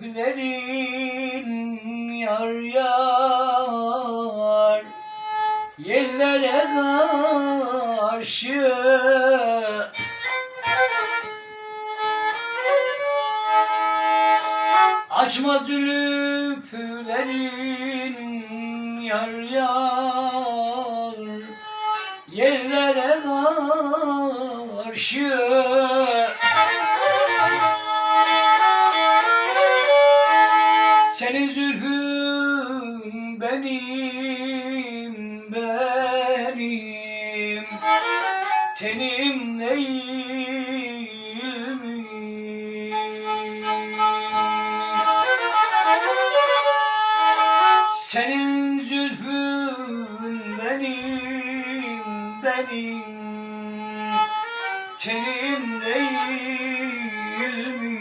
güllerin yar yar. Yerlere karşı Açmaz zülüflerin yar yar. Yerlere karşı Zülfün benim benim Tenim değil mi? Senin zülfün benim benim Tenim değil mi?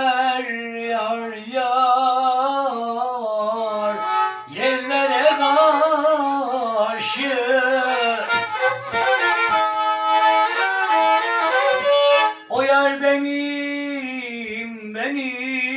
Yar yar Yerlere karşı. O benim, benim